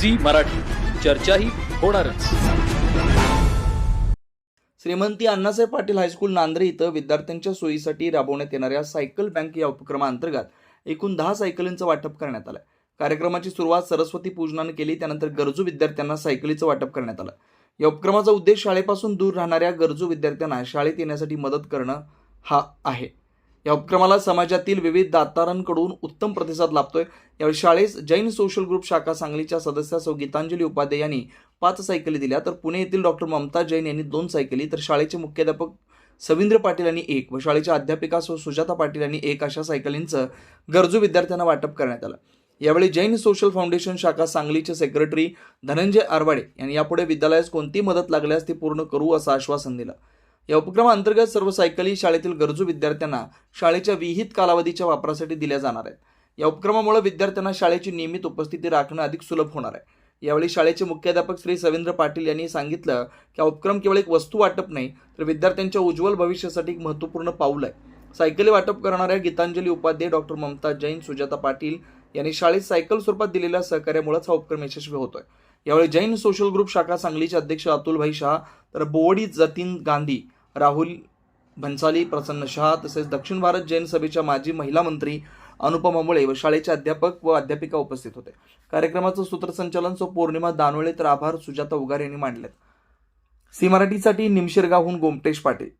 Zee Marathi. चर्चाही होणारच. श्रीमंती अण्णासाहेब पाटील हायस्कूल नांद्रे इथं विद्यार्थ्यांच्या सोयीसाठी राबवण्यात येणाऱ्या सायकल बँक या उपक्रमाअंतर्गत एकूण दहा सायकलींचं वाटप करण्यात आलं. कार्यक्रमाची सुरुवात सरस्वती पूजनानं केली त्यानंतर गरजू विद्यार्थ्यांना सायकलीचं वाटप करण्यात आलं. या उपक्रमाचा उद्देश शाळेपासून दूर राहणाऱ्या गरजू विद्यार्थ्यांना शाळेत येण्यासाठी मदत करणं हा आहे. या उपक्रमाला समाजातील विविध दातारांकडून उत्तम प्रतिसाद लाभतोय. यावेळी शाळेस जैन सोशल ग्रुप शाखा सांगलीच्या सदस्या सौ गीतांजली उपाध्ये यांनी पाच सायकली दिल्या. तर पुणे येथील डॉक्टर ममता जैन यांनी दोन सायकली तर शाळेचे मुख्याध्यापक सविंद्र पाटील यांनी एक व शाळेच्या अध्यापिका सौ सुजाता पाटील यांनी एक अशा सायकलींचं गरजू विद्यार्थ्यांना वाटप करण्यात आलं. यावेळी जैन सोशल फाउंडेशन शाखा सांगलीचे सेक्रेटरी धनंजय आरवाडे यांनी यापुढे विद्यालयास कोणती मदत लागल्यास ती पूर्ण करू असं आश्वासन दिलं. या उपक्रमाअंतर्गत सर्व सायकली शाळेतील गरजू विद्यार्थ्यांना शाळेच्या विहित कालावधीच्या वापरासाठी दिल्या जाणार आहेत. या उपक्रमामुळे विद्यार्थ्यांना शाळेची नियमित उपस्थिती राखणं अधिक सुलभ होणार आहे. यावेळी शाळेचे मुख्याध्यापक श्री सविंद्र पाटील यांनी सांगितलं की हा उपक्रम केवळ एक वस्तू वाटप नाही तर विद्यार्थ्यांच्या उज्ज्वल भविष्यासाठी एक महत्त्वपूर्ण पाऊल आहे. सायकली वाटप करणाऱ्या गीतांजली उपाध्याय डॉक्टर ममता जैन सुजाता पाटील यांनी शाळेत सायकल स्वरूपात दिलेल्या सहकार्यामुळेच हा उपक्रम यशस्वी होतोय. यावेळी जैन सोशल ग्रुप शाखा सांगलीचे अध्यक्ष अतुलभाई शहा तर बोवडी जतीन गांधी राहुल भन्साली प्रसन्न शहा तसेच दक्षिण भारत जैन सभेच्या माजी महिला मंत्री अनुपमा मुळे व शाळेचे अध्यापक व अध्यापिका उपस्थित होते. कार्यक्रमाचं सूत्रसंचालन सो पौर्णिमा दानवळे तर आभार सुजाता उगार यांनी मांडलेत. सी मराठीसाठी निमशिरगावहून गोमटेश पाटील.